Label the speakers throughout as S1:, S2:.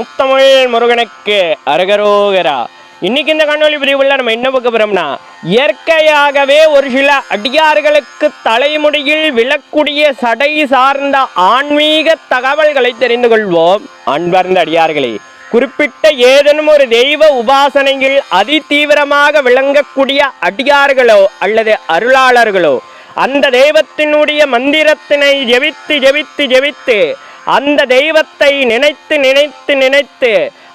S1: முத்தமிழ் முருகனுக்கு அரகரோகரா. இன்னைக்கு இந்த கண்ணொலி பிரிவுல நம்ம என்ன பார்க்க போறோம்னா இயற்கையாகவே ஒரு சில அடியார்களுக்கு தலைமுடியில் விழக்கூடிய சடை சார்ந்த ஆன்மீக தகவல்களை தெரிந்து கொள்வோம். அன்பார்ந்த அடியார்களே குறிப்பிட்ட ஏதேனும் ஒரு தெய்வ உபாசனையில் அதிதீவிரமாக விளங்கக்கூடிய அடியார்களோ அல்லது அருளாளர்களோ அந்த தெய்வத்தினுடைய மந்திரத்தினை ஜெபித்து ஜெபித்து ஜெபித்து அந்த தெய்வத்தை நினைத்து நினைத்து நினைத்து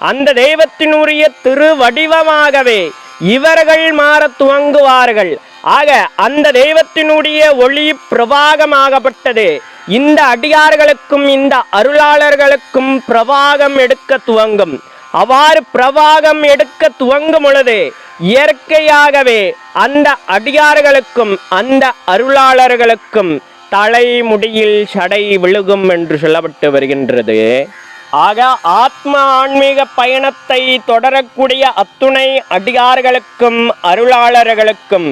S1: அந்த தெய்வத்தினுடைய திருவடிவமாகவே இவர்கள் மாற துவங்குவார்கள். ஆக அந்த தெய்வத்தினுடைய ஒளி பிரபாகமாகப்பட்டது இந்த அடியார்களுக்கும் இந்த அருளாளர்களுக்கும் பிரபாகம் எடுக்க துவங்கும். அவ்வாறு பிரபாகம் எடுக்க துவங்கும் பொழுது இயற்கையாகவே அந்த அடியார்களுக்கும் அந்த அருளாளர்களுக்கும் தலைமுடியில் சடை விழுகும் என்று சொல்லப்பட்டு வருகின்றது. ஆக ஆத்ம ஆன்மீக பயணத்தை தொடரக்கூடிய அத்துணை அடியார்களுக்கும் அருளாளர்களுக்கும்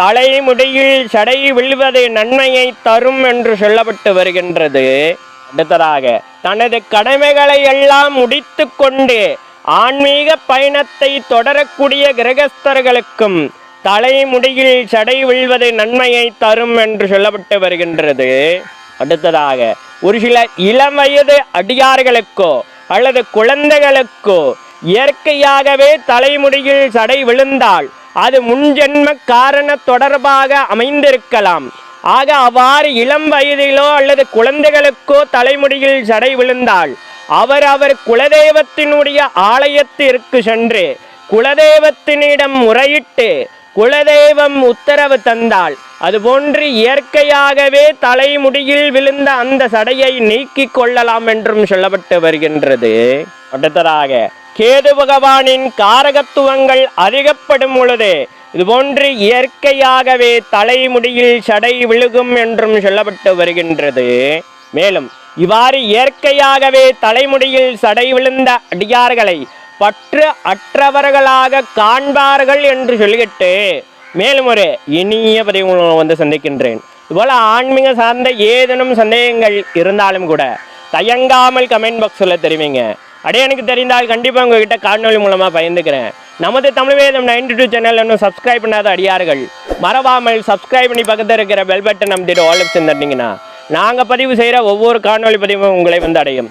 S1: தலைமுடியில் சடை விழுவது நன்மையை தரும் என்று சொல்லப்பட்டு வருகின்றது. அடுத்ததாக தனது கடமைகளை எல்லாம் முடித்து கொண்டு ஆன்மீக பயணத்தை தொடரக்கூடிய கிரகஸ்தர்களுக்கும் தலைமுடியில் சடை விழுவது நன்மையை தரும் என்று சொல்லப்பட்டு வருகின்றது. அடுத்ததாக ஒரு சில இளம் வயது அடியார்களுக்கோ அல்லது குழந்தைகளுக்கோ இயற்கையாகவே தலைமுடியில் சடை விழுந்தால் அது முன்ஜென்ம காரண தொடர்பாக அமைந்திருக்கலாம். ஆக அவ்வாறு இளம் வயதிலோ அல்லது குழந்தைகளுக்கோ தலைமுடியில் சடை விழுந்தால் அவர் அவர் குலதெய்வத்தினுடைய ஆலயத்திற்கு சென்று குலதெய்வத்தினிடம் முறையிட்டு குலதெய்வம் உத்தரவு தந்தால் அதுபோன்று இயற்கையாகவே தலைமுடியில் விழுந்த அந்த சடையை நீக்கிக் கொள்ளலாம் என்றும் சொல்லப்பட்டு வருகின்றது. அடுத்ததாக கேது பகவானின் காரகத்துவங்கள் அதிகப்படும் பொழுது இதுபோன்று இயற்கையாகவே தலைமுடியில் சடை விழுகும் என்றும் சொல்லப்பட்டு வருகின்றது. மேலும் இவ்வாறு இயற்கையாகவே தலைமுடியில் சடை விழுந்த அடியார்களை பற்று அற்றவர்களாக காண்பார்கள் என்று சொல்லிட்டு மேலும் ஒரு இனிய பதிவு மூலம் வந்து சந்திக்கின்றேன். இதுபோல் ஆன்மீக சார்ந்த ஏதேனும் சந்தேகங்கள் இருந்தாலும் கூட தயங்காமல் கமெண்ட் பாக்ஸில் தெரிவிங்க. அடே எனக்கு தெரிந்தால் கண்டிப்பாக உங்ககிட்ட காணொலி மூலமாக பயந்துக்கிறேன் நமது தமிழ் வேதம் நைன்டி டூ சேனல் இன்னும் சப்ஸ்கிரைப் பண்ணாத அடியார்கள் மறவாமல் சப்ஸ்கிரைப் பண்ணி பக்கத்தில் இருக்கிற பெல் பட்டன் நம்பிட்டு ஆல் ஆப்ஷன் நாங்கள் பதிவு செய்கிற ஒவ்வொரு காணொலி பதிவும் உங்களை வந்து அடையும்.